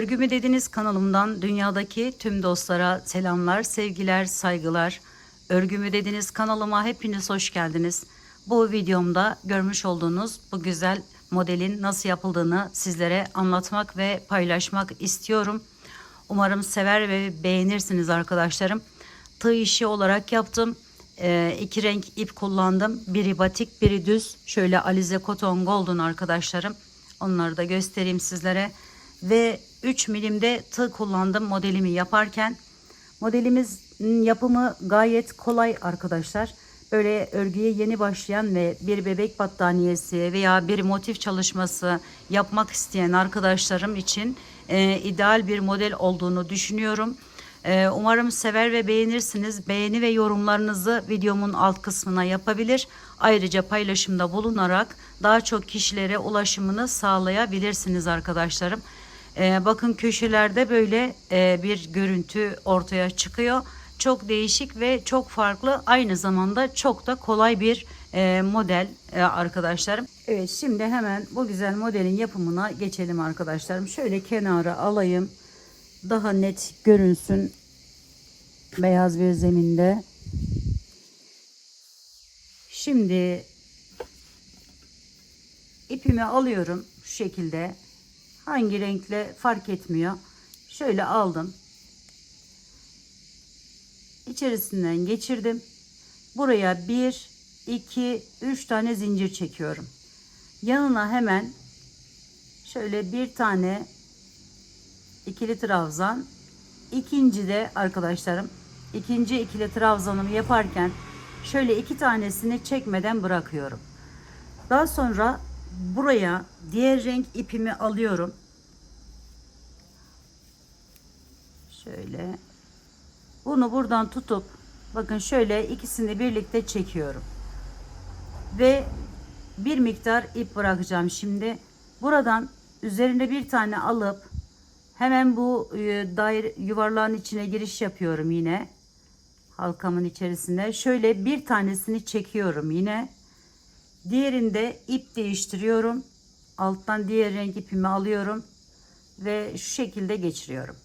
Örgümü dediniz kanalımdan dünyadaki tüm dostlara selamlar, sevgiler, saygılar. Örgümü dediniz kanalıma hepiniz hoş geldiniz. Bu videomda görmüş olduğunuz bu güzel modelin nasıl yapıldığını sizlere anlatmak ve paylaşmak istiyorum. Umarım sever ve beğenirsiniz arkadaşlarım. Tığ işi olarak yaptım. Ee, iki renk ip kullandım. Biri batik, biri düz. Şöyle Alize Cotton Golden arkadaşlarım. Onları da göstereyim sizlere. Ve 3 milimde tığ kullandım modelimi yaparken. Modelimizin yapımı gayet kolay arkadaşlar. Böyle örgüye yeni başlayan ve bir bebek battaniyesi veya bir motif çalışması yapmak isteyen arkadaşlarım için e, ideal bir model olduğunu düşünüyorum. E, umarım sever ve beğenirsiniz. Beğeni ve yorumlarınızı videomun alt kısmına yapabilir. Ayrıca paylaşımda bulunarak daha çok kişilere ulaşımını sağlayabilirsiniz arkadaşlarım. Ee, bakın köşelerde böyle e, bir görüntü ortaya çıkıyor. Çok değişik ve çok farklı aynı zamanda çok da kolay bir e, model e, arkadaşlarım. Evet şimdi hemen bu güzel modelin yapımına geçelim arkadaşlarım. Şöyle kenara alayım. Daha net görünsün beyaz bir zeminde. Şimdi ipimi alıyorum şu şekilde. Hangi renkle fark etmiyor. Şöyle aldım. İçerisinden geçirdim. Buraya 1, 2, 3 tane zincir çekiyorum. Yanına hemen şöyle bir tane ikili trabzan. İkinci de arkadaşlarım ikinci ikili trabzanımı yaparken şöyle iki tanesini çekmeden bırakıyorum. Daha sonra buraya diğer renk ipimi alıyorum. Şöyle bunu buradan tutup bakın şöyle ikisini birlikte çekiyorum. Ve bir miktar ip bırakacağım şimdi. Buradan üzerine bir tane alıp hemen bu e, daire yuvarlağın içine giriş yapıyorum yine. Halkamın içerisine şöyle bir tanesini çekiyorum yine. Diğerinde ip değiştiriyorum. Alttan diğer renk ipimi alıyorum ve şu şekilde geçiriyorum.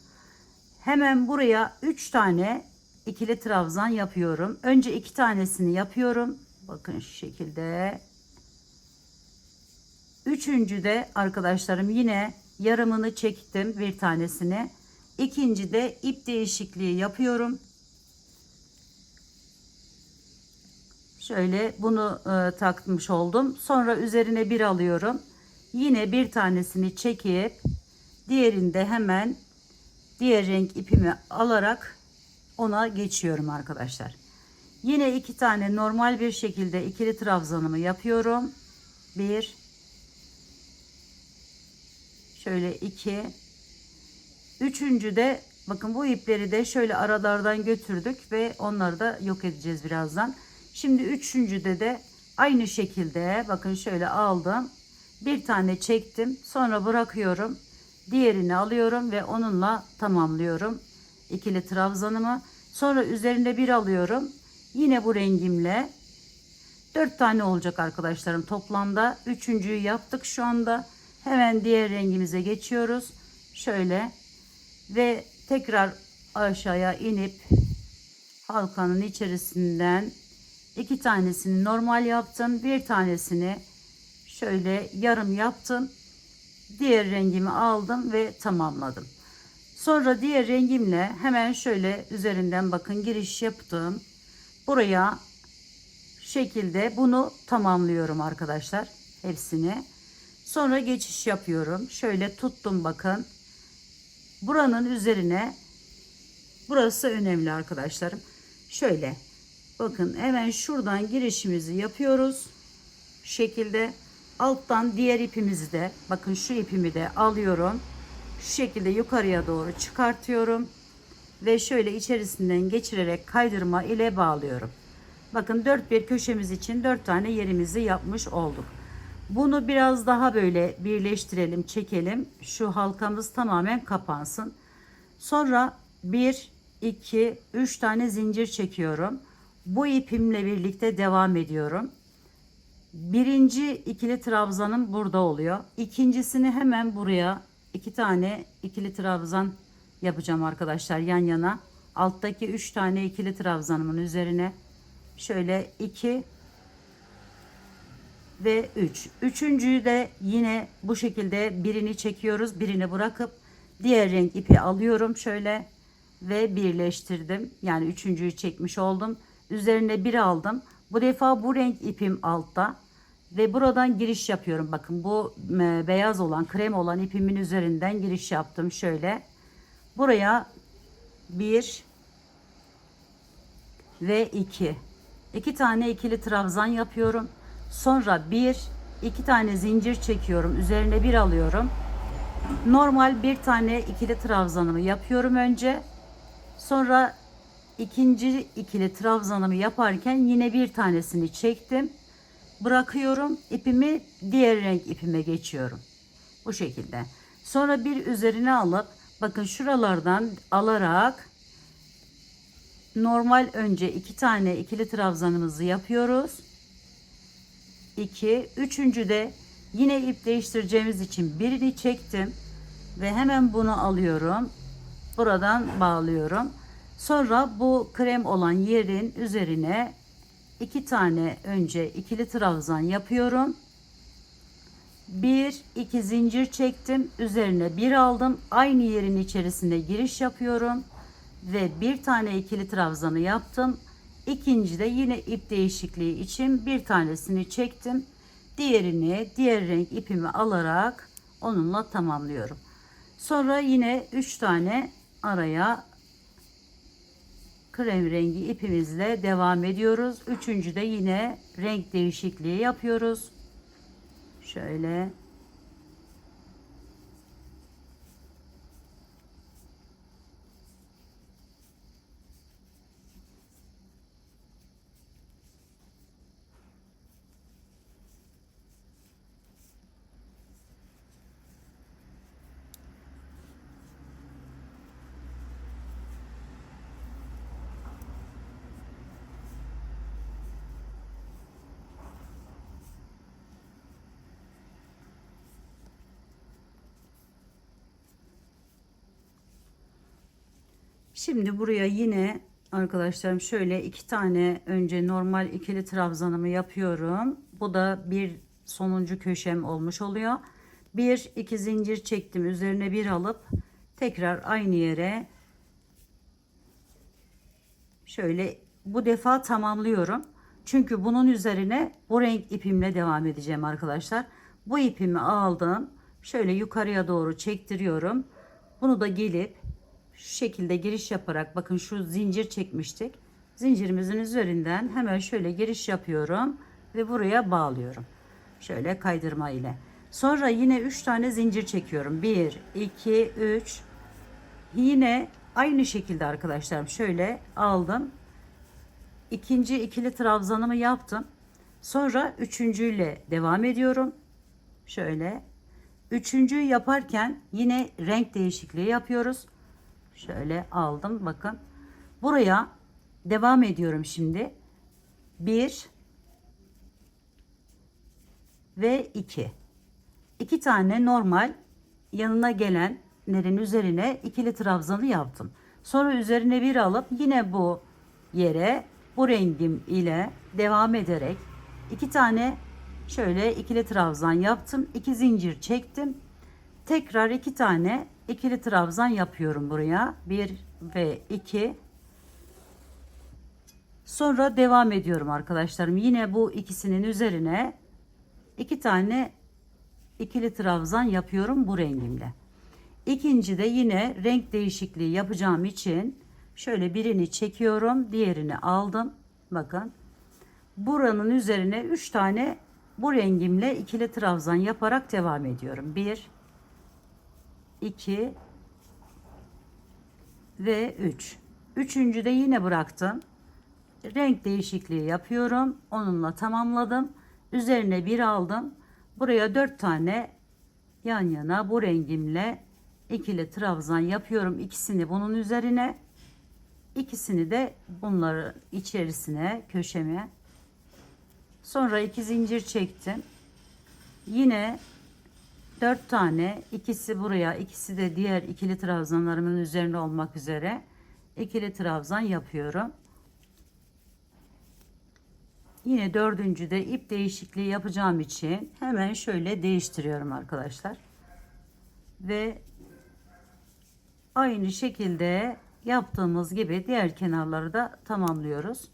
Hemen buraya 3 tane ikili trabzan yapıyorum. Önce iki tanesini yapıyorum. Bakın şu şekilde. Üçüncü de arkadaşlarım yine yarımını çektim bir tanesini. İkinci de ip değişikliği yapıyorum. Şöyle bunu e, takmış oldum. Sonra üzerine bir alıyorum. Yine bir tanesini çekip diğerinde hemen diğer renk ipimi alarak ona geçiyorum arkadaşlar. Yine iki tane normal bir şekilde ikili trabzanımı yapıyorum. Bir. Şöyle iki. Üçüncü de bakın bu ipleri de şöyle aralardan götürdük ve onları da yok edeceğiz birazdan. Şimdi üçüncüde de aynı şekilde bakın şöyle aldım. Bir tane çektim. Sonra bırakıyorum. Diğerini alıyorum ve onunla tamamlıyorum. ikili trabzanımı. Sonra üzerinde bir alıyorum. Yine bu rengimle. Dört tane olacak arkadaşlarım toplamda. Üçüncüyü yaptık şu anda. Hemen diğer rengimize geçiyoruz. Şöyle. Ve tekrar aşağıya inip halkanın içerisinden iki tanesini normal yaptım. Bir tanesini şöyle yarım yaptım. Diğer rengimi aldım ve tamamladım. Sonra diğer rengimle hemen şöyle üzerinden bakın giriş yaptım. Buraya şekilde bunu tamamlıyorum arkadaşlar. Hepsini. Sonra geçiş yapıyorum. Şöyle tuttum bakın. Buranın üzerine burası önemli arkadaşlarım. Şöyle bakın hemen şuradan girişimizi yapıyoruz. Şekilde alttan diğer ipimizi de bakın şu ipimi de alıyorum. Şu şekilde yukarıya doğru çıkartıyorum. Ve şöyle içerisinden geçirerek kaydırma ile bağlıyorum. Bakın dört bir köşemiz için dört tane yerimizi yapmış olduk. Bunu biraz daha böyle birleştirelim, çekelim. Şu halkamız tamamen kapansın. Sonra 1, 2, 3 tane zincir çekiyorum. Bu ipimle birlikte devam ediyorum. Birinci ikili trabzanım burada oluyor. İkincisini hemen buraya iki tane ikili trabzan yapacağım arkadaşlar yan yana. Alttaki üç tane ikili trabzanımın üzerine şöyle iki ve 3. Üçüncüyü de yine bu şekilde birini çekiyoruz. Birini bırakıp diğer renk ipi alıyorum şöyle ve birleştirdim. Yani üçüncüyü çekmiş oldum. Üzerine bir aldım. Bu defa bu renk ipim altta ve buradan giriş yapıyorum. Bakın bu e, beyaz olan krem olan ipimin üzerinden giriş yaptım şöyle. Buraya bir ve iki. İki tane ikili trabzan yapıyorum. Sonra bir, iki tane zincir çekiyorum. Üzerine bir alıyorum. Normal bir tane ikili trabzanımı yapıyorum önce. Sonra ikinci ikili trabzanımı yaparken yine bir tanesini çektim. Bırakıyorum. ipimi diğer renk ipime geçiyorum. Bu şekilde. Sonra bir üzerine alıp bakın şuralardan alarak normal önce iki tane ikili trabzanımızı yapıyoruz. 2. Üçüncü de yine ip değiştireceğimiz için birini çektim ve hemen bunu alıyorum. Buradan bağlıyorum. Sonra bu krem olan yerin üzerine iki tane önce ikili trabzan yapıyorum. Bir, iki zincir çektim. Üzerine bir aldım. Aynı yerin içerisine giriş yapıyorum. Ve bir tane ikili trabzanı yaptım. İkinci de yine ip değişikliği için bir tanesini çektim. Diğerini diğer renk ipimi alarak onunla tamamlıyorum. Sonra yine 3 tane araya krem rengi ipimizle devam ediyoruz. Üçüncü de yine renk değişikliği yapıyoruz. Şöyle Şimdi buraya yine arkadaşlarım şöyle iki tane önce normal ikili trabzanımı yapıyorum. Bu da bir sonuncu köşem olmuş oluyor. Bir iki zincir çektim üzerine bir alıp tekrar aynı yere şöyle bu defa tamamlıyorum. Çünkü bunun üzerine bu renk ipimle devam edeceğim arkadaşlar. Bu ipimi aldım. Şöyle yukarıya doğru çektiriyorum. Bunu da gelip şu şekilde giriş yaparak bakın şu zincir çekmiştik. Zincirimizin üzerinden hemen şöyle giriş yapıyorum ve buraya bağlıyorum. Şöyle kaydırma ile. Sonra yine 3 tane zincir çekiyorum. 1 2 3 Yine aynı şekilde arkadaşlarım şöyle aldım. İkinci ikili trabzanımı yaptım. Sonra üçüncüyle devam ediyorum. Şöyle. Üçüncüyü yaparken yine renk değişikliği yapıyoruz. Şöyle aldım bakın. Buraya devam ediyorum şimdi. 1 ve 2. 2 tane normal yanına gelenlerin üzerine ikili trabzanı yaptım. Sonra üzerine bir alıp yine bu yere bu rengim ile devam ederek iki tane şöyle ikili trabzan yaptım. 2 zincir çektim. Tekrar iki tane ikili trabzan yapıyorum buraya. 1 ve 2. Sonra devam ediyorum arkadaşlarım. Yine bu ikisinin üzerine iki tane ikili trabzan yapıyorum bu rengimle. İkinci de yine renk değişikliği yapacağım için şöyle birini çekiyorum, diğerini aldım. Bakın. Buranın üzerine 3 tane bu rengimle ikili trabzan yaparak devam ediyorum. 1 2 ve 3. Üçüncü de yine bıraktım. Renk değişikliği yapıyorum. Onunla tamamladım. Üzerine bir aldım. Buraya 4 tane yan yana bu rengimle ikili trabzan yapıyorum. İkisini bunun üzerine, ikisini de bunları içerisine, köşeme. Sonra iki zincir çektim. Yine 4 tane ikisi buraya ikisi de diğer ikili trabzanlarımın üzerine olmak üzere ikili trabzan yapıyorum. Yine dördüncü de ip değişikliği yapacağım için hemen şöyle değiştiriyorum arkadaşlar. Ve aynı şekilde yaptığımız gibi diğer kenarları da tamamlıyoruz.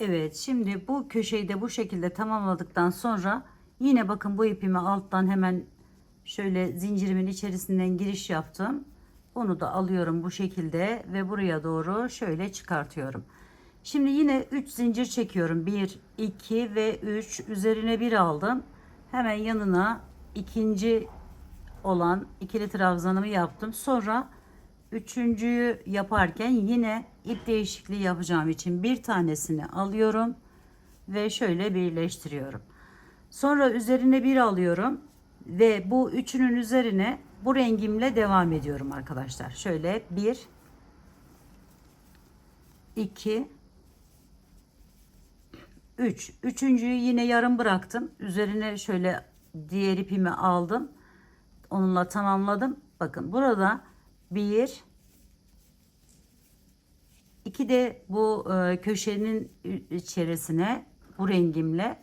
Evet şimdi bu köşeyi de bu şekilde tamamladıktan sonra yine bakın bu ipimi alttan hemen şöyle zincirimin içerisinden giriş yaptım. Bunu da alıyorum bu şekilde ve buraya doğru şöyle çıkartıyorum. Şimdi yine 3 zincir çekiyorum. 1, 2 ve 3 üzerine bir aldım. Hemen yanına ikinci olan ikili trabzanımı yaptım. Sonra üçüncüyü yaparken yine ip değişikliği yapacağım için bir tanesini alıyorum ve şöyle birleştiriyorum. Sonra üzerine bir alıyorum ve bu üçünün üzerine bu rengimle devam ediyorum arkadaşlar. Şöyle bir, iki, üç. Üçüncüyü yine yarım bıraktım. Üzerine şöyle diğer ipimi aldım. Onunla tamamladım. Bakın burada bir, iki de bu e, köşenin içerisine bu rengimle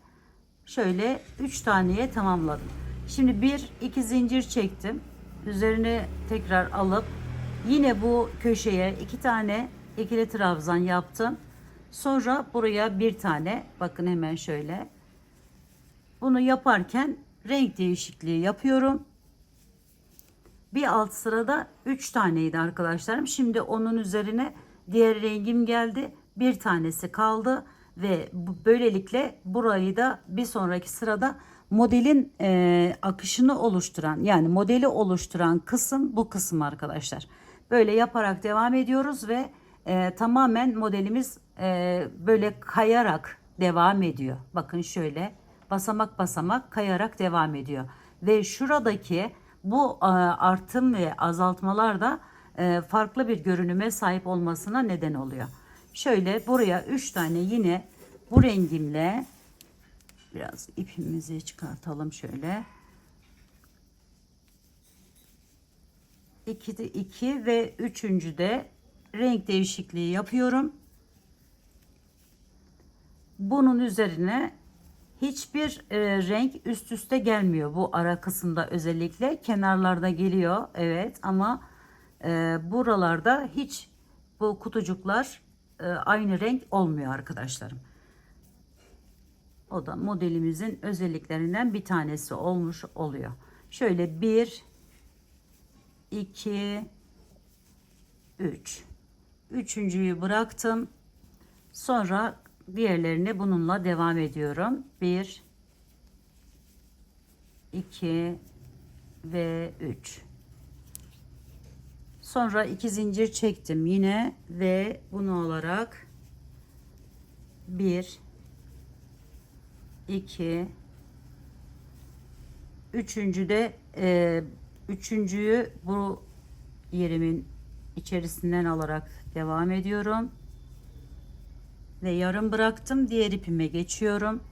şöyle üç taneye tamamladım. Şimdi bir iki zincir çektim. Üzerine tekrar alıp yine bu köşeye iki tane ikili trabzan yaptım. Sonra buraya bir tane bakın hemen şöyle. Bunu yaparken renk değişikliği yapıyorum. Bir alt sırada 3 taneydi arkadaşlarım. Şimdi onun üzerine diğer rengim geldi. Bir tanesi kaldı ve böylelikle burayı da bir sonraki sırada modelin e, akışını oluşturan yani modeli oluşturan kısım bu kısım arkadaşlar. Böyle yaparak devam ediyoruz ve e, tamamen modelimiz e, böyle kayarak devam ediyor. Bakın şöyle basamak basamak kayarak devam ediyor. Ve şuradaki bu e, artım ve azaltmalar da e, farklı bir görünüme sahip olmasına neden oluyor. Şöyle buraya 3 tane yine bu rengimle biraz ipimizi çıkartalım şöyle. 2 de 2 ve üçüncü de renk değişikliği yapıyorum. Bunun üzerine hiçbir e, renk üst üste gelmiyor bu ara kısımda özellikle kenarlarda geliyor evet ama e, buralarda hiç bu kutucuklar e, aynı renk olmuyor arkadaşlarım. O da modelimizin özelliklerinden bir tanesi olmuş oluyor. Şöyle bir, iki, üç. Üçüncüyü bıraktım. Sonra diğerlerini bununla devam ediyorum. Bir, iki ve üç. Sonra iki zincir çektim yine ve bunu alarak 1 2 Üçüncü de e, üçüncüyü bu yerimin içerisinden alarak devam ediyorum. Ve yarım bıraktım. Diğer ipime geçiyorum.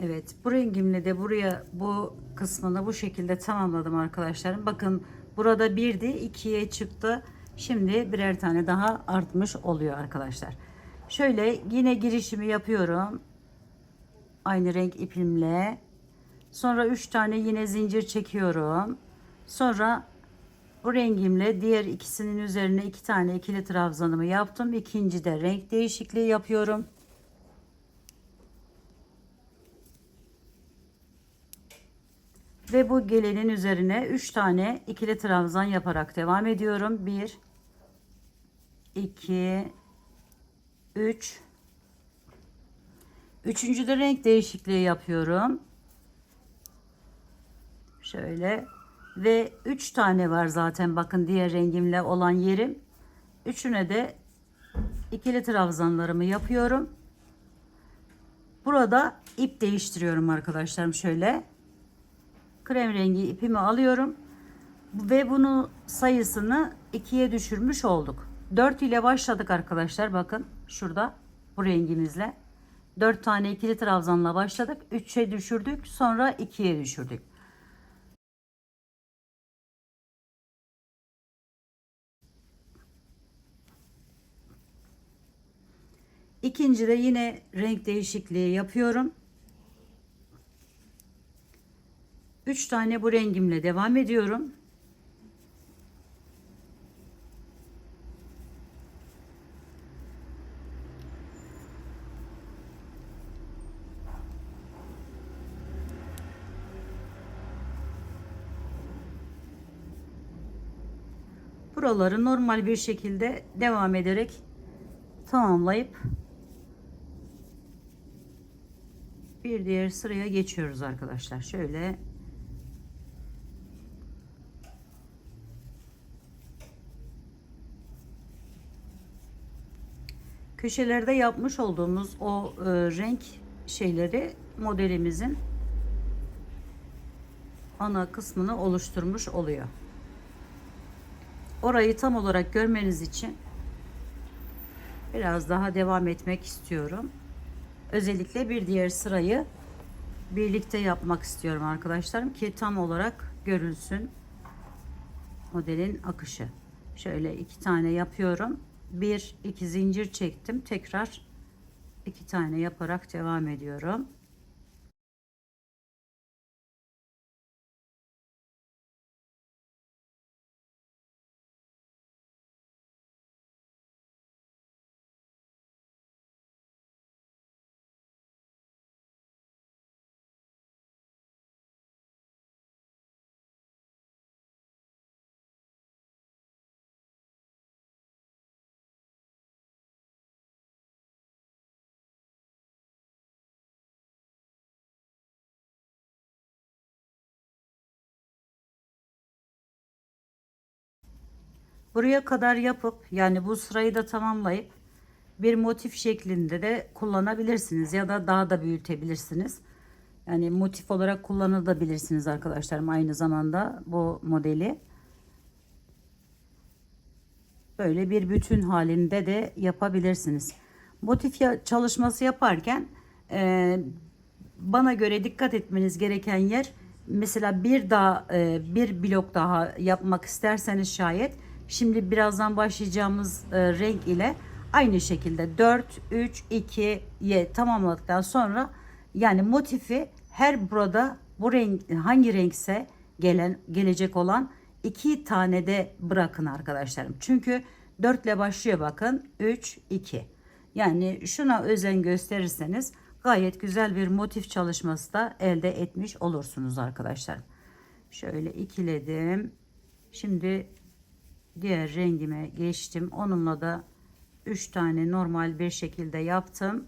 Evet bu rengimle de buraya bu kısmını bu şekilde tamamladım arkadaşlarım. Bakın burada birdi ikiye çıktı. Şimdi birer tane daha artmış oluyor arkadaşlar. Şöyle yine girişimi yapıyorum. Aynı renk ipimle. Sonra 3 tane yine zincir çekiyorum. Sonra bu rengimle diğer ikisinin üzerine iki tane ikili trabzanımı yaptım. İkinci de renk değişikliği yapıyorum. Ve bu gelenin üzerine 3 tane ikili trabzan yaparak devam ediyorum. 1 2 3 Üçüncü de renk değişikliği yapıyorum. Şöyle ve 3 tane var zaten bakın diğer rengimle olan yerim. Üçüne de ikili trabzanlarımı yapıyorum. Burada ip değiştiriyorum arkadaşlarım şöyle krem rengi ipimi alıyorum ve bunu sayısını ikiye düşürmüş olduk. 4 ile başladık arkadaşlar bakın şurada bu rengimizle 4 tane ikili trabzanla başladık 3'e düşürdük sonra 2'ye düşürdük. İkinci de yine renk değişikliği yapıyorum. 3 tane bu rengimle devam ediyorum. Buraları normal bir şekilde devam ederek tamamlayıp bir diğer sıraya geçiyoruz arkadaşlar. Şöyle köşelerde yapmış olduğumuz o e, renk şeyleri modelimizin ana kısmını oluşturmuş oluyor. Orayı tam olarak görmeniz için biraz daha devam etmek istiyorum. Özellikle bir diğer sırayı birlikte yapmak istiyorum arkadaşlarım ki tam olarak görülsün modelin akışı. Şöyle iki tane yapıyorum bir iki zincir çektim. Tekrar iki tane yaparak devam ediyorum Buraya kadar yapıp yani bu sırayı da tamamlayıp bir motif şeklinde de kullanabilirsiniz ya da daha da büyütebilirsiniz. Yani motif olarak kullanabilirsiniz arkadaşlarım aynı zamanda bu modeli. Böyle bir bütün halinde de yapabilirsiniz. Motif ya- çalışması yaparken e, bana göre dikkat etmeniz gereken yer mesela bir daha e, bir blok daha yapmak isterseniz şayet şimdi birazdan başlayacağımız e, renk ile aynı şekilde 4 3 2'ye tamamladıktan sonra yani motifi her burada bu renk hangi renkse gelen gelecek olan iki tane de bırakın arkadaşlarım. Çünkü 4 ile başlıyor bakın 3 2. Yani şuna özen gösterirseniz gayet güzel bir motif çalışması da elde etmiş olursunuz arkadaşlar. Şöyle ikiledim. Şimdi diğer rengime geçtim. Onunla da 3 tane normal bir şekilde yaptım.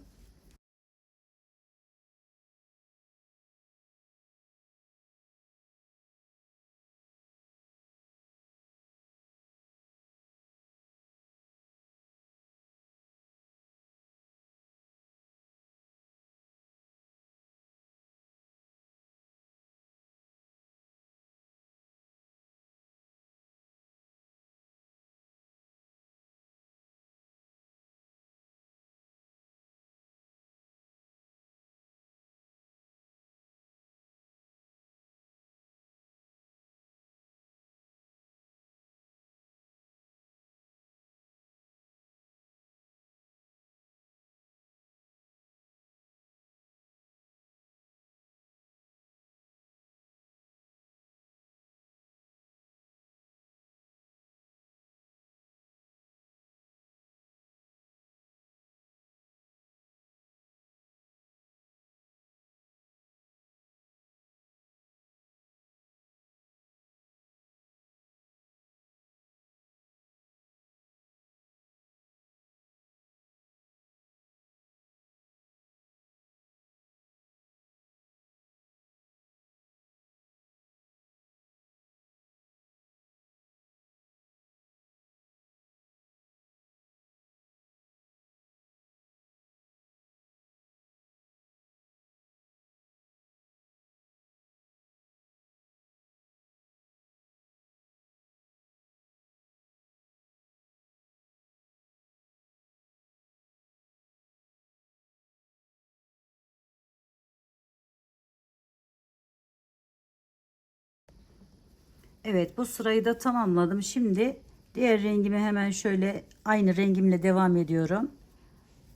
Evet bu sırayı da tamamladım. Şimdi diğer rengimi hemen şöyle aynı rengimle devam ediyorum.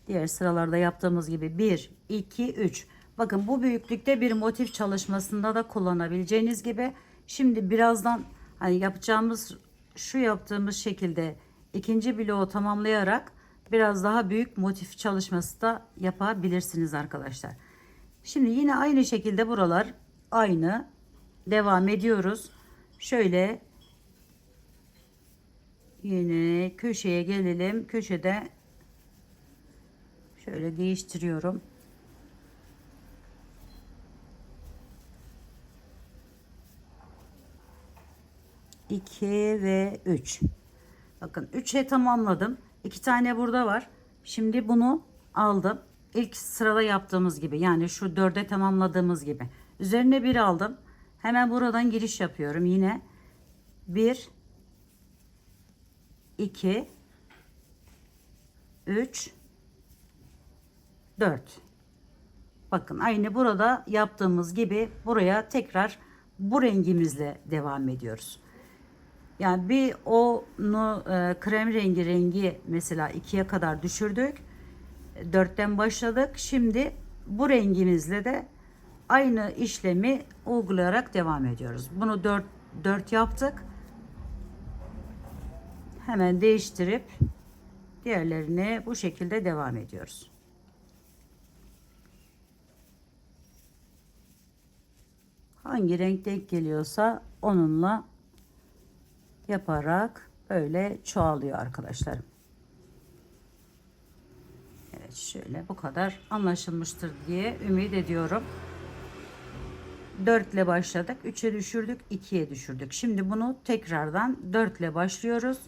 Diğer sıralarda yaptığımız gibi 1, 2, 3. Bakın bu büyüklükte bir motif çalışmasında da kullanabileceğiniz gibi. Şimdi birazdan hani yapacağımız şu yaptığımız şekilde ikinci bloğu tamamlayarak biraz daha büyük motif çalışması da yapabilirsiniz arkadaşlar. Şimdi yine aynı şekilde buralar aynı devam ediyoruz. Şöyle yine köşeye gelelim. Köşede şöyle değiştiriyorum. İki ve üç. Bakın 3'e tamamladım. İki tane burada var. Şimdi bunu aldım. İlk sırada yaptığımız gibi yani şu 4'e tamamladığımız gibi. Üzerine bir aldım. Hemen buradan giriş yapıyorum. Yine 1 2 3 4 Bakın aynı burada yaptığımız gibi buraya tekrar bu rengimizle devam ediyoruz. Yani bir onu e, krem rengi rengi mesela ikiye kadar düşürdük. Dörtten başladık. Şimdi bu rengimizle de aynı işlemi uygulayarak devam ediyoruz. Bunu 4 4 yaptık. Hemen değiştirip diğerlerine bu şekilde devam ediyoruz. Hangi renk denk geliyorsa onunla yaparak böyle çoğalıyor arkadaşlarım. Evet şöyle bu kadar anlaşılmıştır diye ümit ediyorum. 4 ile başladık. 3'e düşürdük. 2'ye düşürdük. Şimdi bunu tekrardan 4 ile başlıyoruz.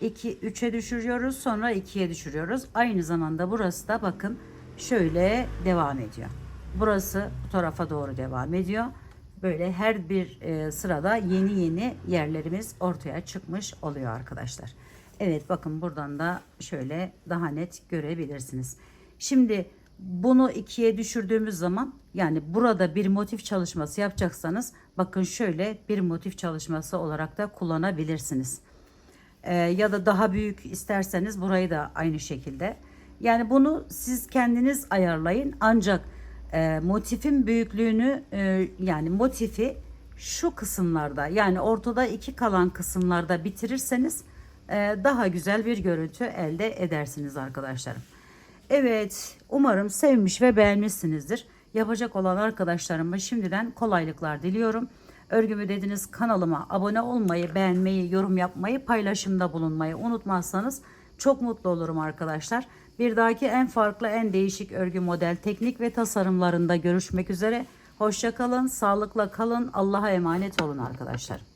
2 3'e düşürüyoruz. Sonra 2'ye düşürüyoruz. Aynı zamanda burası da bakın şöyle devam ediyor. Burası bu tarafa doğru devam ediyor. Böyle her bir e, sırada yeni yeni yerlerimiz ortaya çıkmış oluyor arkadaşlar. Evet bakın buradan da şöyle daha net görebilirsiniz. Şimdi bunu ikiye düşürdüğümüz zaman yani burada bir motif çalışması yapacaksanız bakın şöyle bir motif çalışması olarak da kullanabilirsiniz. Ee, ya da daha büyük isterseniz burayı da aynı şekilde. Yani bunu siz kendiniz ayarlayın ancak e, motifin büyüklüğünü e, yani motifi şu kısımlarda yani ortada iki kalan kısımlarda bitirirseniz e, daha güzel bir görüntü elde edersiniz arkadaşlarım. Evet, umarım sevmiş ve beğenmişsinizdir. Yapacak olan arkadaşlarıma şimdiden kolaylıklar diliyorum. Örgümü dediniz kanalıma abone olmayı, beğenmeyi, yorum yapmayı, paylaşımda bulunmayı unutmazsanız çok mutlu olurum arkadaşlar. Bir dahaki en farklı, en değişik örgü model, teknik ve tasarımlarında görüşmek üzere. Hoşça kalın, sağlıkla kalın, Allah'a emanet olun arkadaşlar.